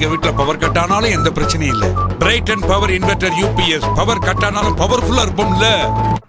எங்க வீட்டுல power cut ஆனாலும் எந்த பிரச்சனையும் இல்ல. Bright and power inverter UPS power cut ஆனாலும் பவர்ஃபுல்லா இருப்போம்ல.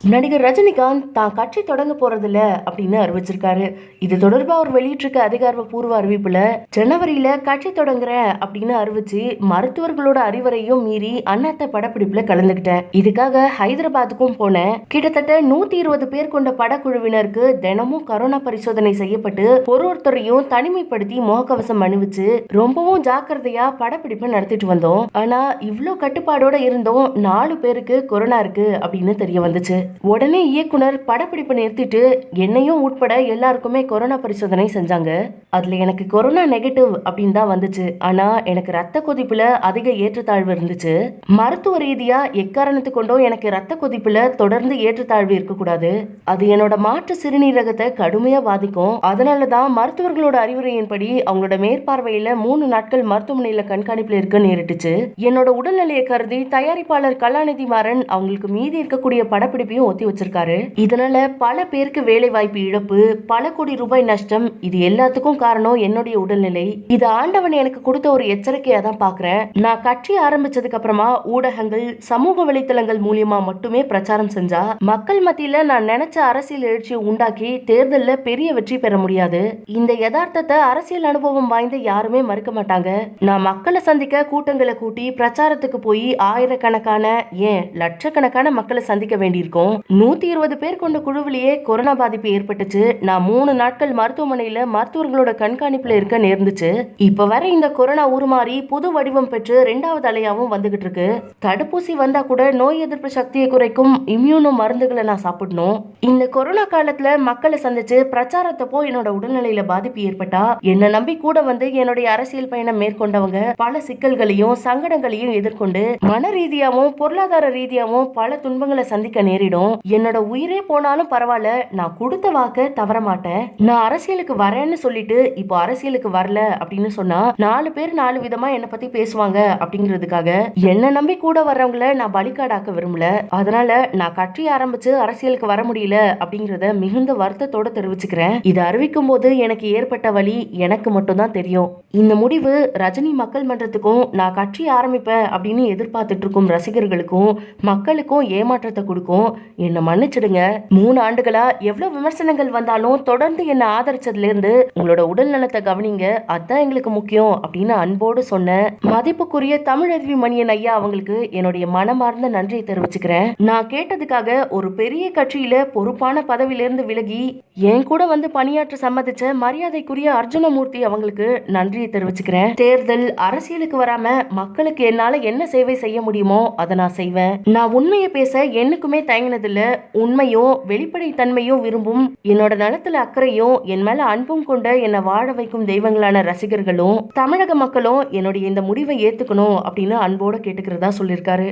நடிகர் ரஜினிகாந்த் தான் கட்சி தொடங்க போறதில்ல அப்படின்னு அறிவிச்சிருக்காரு. இது தொடர்பா அவர் வெளியிட்டிருக்க அதிகாரப்பூர்வ அறிவிப்புல ஜனவரியில கட்சி தொடங்குற அப்படின்னு அறிவிச்சு மருத்துவர்களோட அறிவுரையும் மீறி அண்ணாத்த படப்பிடிப்புல கலந்துக்கிட்டேன். இதுக்காக ஹைதராபாத்துக்கும் போனேன். கிட்டத்தட்ட நூத்தி இருபது பேர் கொண்ட படக்குழுவினருக்கு தினமும் கரோனா பரிசோதனை செய்யப்பட்டு ஒரு ஒருத்தரையும் தனிமைப்படுத்தி முகக்கவசம் அணிவிச்சு ரொம்பவும் ஜாக்கிரதையா படப்பிடிப்பு நடத்திட்டு வந்தோம். ஆனா இவ்வளோ கட்டுப்பாடோட இருந்தோம். நாலு பேருக்கு கொரோனா இருக்கு அப்படின்னு தெரிய வந்துச்சு. உடனே இயக்குனர் படப்பிடிப்பு நிறுத்திட்டு என்னையும் உட்பட எல்லாருக்குமே கொரோனா பரிசோதனை செஞ்சாங்க. அதுல எனக்கு கொரோனா நெகட்டிவ் அப்படின்னு தான் வந்துச்சு. ஆனா எனக்கு ரத்த கொதிப்புல அதிக ஏற்றத்தாழ்வு இருந்துச்சு. மருத்துவ ரீதியா எக்காரணத்து கொண்டும் எனக்கு ரத்த கொதிப்புல தொடர்ந்து ஏற்றத்தாழ்வு இருக்கக்கூடாது. அது என்னோட மாற்று சிறுநீரகத்தை கடுமையா பாதிக்கும். அதனால தான் மருத்துவர்களோட அறிவுரையின்படி அவங்களோட மேற்பார்வையில மூணு நாட்கள் மருத்துவமனையில கண்காணிப்புல இருக்க நேரிட்டுச்சு. என்னோட உடல்நிலையை கருதி தயாரிப்பாளர் கலாநிதி மாறன் அவங்களுக்கு மீதி இருக்கக்கூடிய படப்பிடிப்பையும் ஒத்தி வச்சிருக்காரு. இதனால பல பேருக்கு வேலை வாய்ப்பு இழப்பு பல கோடி ரூபாய் நஷ்டம் இது எல்லாத்துக்கும் காரணம் என்னுடைய உடல்நிலை. இது ஆண்டவன் எனக்கு கொடுத்த ஒரு எச்சரிக்கையா தான் பாக்குறேன். நான் கட்சி ஆரம்பிச்சதுக்கு அப்புறமா ஊடகங்கள் சமூக வலைத்தளங்கள் மூலியமா மட்டுமே பிரச்சாரம் செஞ்சா மக்கள் மத்தியில நான் நினைச்ச அரசியல் எழுச்சியை உண்டாக்கி தேர்தல்ல பெரிய வெற்றி பெற முடியாது. இந்த யதார்த்தத்தை அரசியல் அனுபவம் வாய்ந்த யாருமே மறுக்க மாட்டாங்க. நான் மக்களை சந்திக்க கூட்டங்களை கூட்டி பிரச்சாரத்துக்கு போய் ஆயிரக்கணக்கான ஏன் லட்சக்கணக்கான மக்களை சந்திக்க வேண்டியிருக்கும். நூத்தி இருபது பேர் கொண்ட குழுவிலேயே கொரோனா பாதிப்பு ஏற்பட்டுச்சு. நான் மூணு நாட்கள் மருத்துவமனையில மருத்துவர்களோட கண்காணிப்புல இருக்க நேர்ந்துச்சு. இப்ப வர இந்த கொரோனா உருமாறி புது வடிவம் பெற்று ரெண்டாவது அலையாவும் வந்துகிட்டு இருக்கு. தடுப்பூசி வந்தா கூட நோய் எதிர்ப்பு சக்தியை குறைக்கும் இம்யூனோ மருந்துகளை நான் சாப்பிடணும். இந்த கொரோனா காலத்துல மக்களை சந்திச்சு பிரச்சாரத்தப்போ என்னோட உடல்நிலையில பாதிப்பு ஏற்பட்டா என்ன நம்பி கூட வந்து என்னுடைய அரசியல் பயணம் மேற்கொண்டவங்க பல சிக்கல்களையும் சங்கடங்களையும் எதிர்கொண்டு மன ரீதியாவும் பொருளாதார ரீதியாவும் பல துன்பங்களை சந்திக்க நேரிடும். என்னோட உயிரே போனாலும் பரவாயில்ல நான் கொடுத்த வாக்க தவற மாட்டேன். நான் அரசியலுக்கு வரேன்னு சொல்லிட்டு இப்போ அரசியலுக்கு வரல அப்படின்னு சொன்னா நாலு பேர் நாலு விதமா என்னை பத்தி பேசுவாங்க அப்படிங்கிறதுக்காக என்ன நம்பி கூட வர்றவங்கள நான் பலிக்காடாக்க விரும்பல. அதனால நான் கட்சி ஆரம்பிச்சு அரசியலுக்கு வர முடியல அப்படிங்கறத மிகுந்த வருத்தத்தோட தெரிவிச்சுக்கிறேன். இதை அறிவிக்கும் போது எனக்கு ஏற்பட்ட வழி எனக்கு மட்டும்தான் தெரியும். இந்த முடிவு ரஜினி மக்கள் மன்றத்துக்கும் நான் கட்சி ஆரம்பிப்பேன் அப்படின்னு எதிர்பார்த்துட்டு இருக்கும் ரசிகர்களுக்கும் மக்களுக்கும் ஏமாற்றத்தை கொடுக்கும். என்னை மன்னிச்சிடுங்க. மூணு ஆண்டுகளா எவ்வளவு விமர்சனங்கள் வந்தாலும் தொடர்ந்து என்னை ஆதரிச்சதுல இருந்து உங்களோட உடல் நலத்தை கவனிங்க. அதான் எங்களுக்கு முக்கியம் அப்படின்னு அன்போடு சொன்ன மதிப்புக்குரிய தமிழருவி மணியன் ஐயா அவங்களுக்கு என்னுடைய மனமார்ந்த நன்றியை தெரிவிச்சுக்கிறேன். நான் கேட்டதுக்காக ஒரு பெரிய கட்சியில பொறுப்பான பதவியிலிருந்து விலகி என் கூட வந்து பணியாற்ற சம்மதிச்ச மரியாதைக்குரிய அர்ஜுனமூர்த்தி அவங்களுக்கு நன்றியை தெரிவிச்சுக்கிறேன். தேர்தல் அரசியலுக்கு வராம மக்களுக்கு என்னால என்ன சேவை செய்ய முடியுமோ அதை நான் செய்வேன். நான் உண்மையை பேச என்னைக்குமே தயங்கினதில்ல. உண்மையும் வெளிப்படைத்தன்மையும் விரும்பும் என்னோட நலத்துல அக்கறையும் என் மேல அன்பும் கொண்ட என்னை வாழ வைக்கும் தெய்வங்களான ரசிகர்களும் தமிழக மக்களும் என்னுடைய இந்த முடிவை ஏத்துக்கணும் அப்படின்னு அன்போட கேட்டுக்கிறதா சொல்லியிருக்காரு.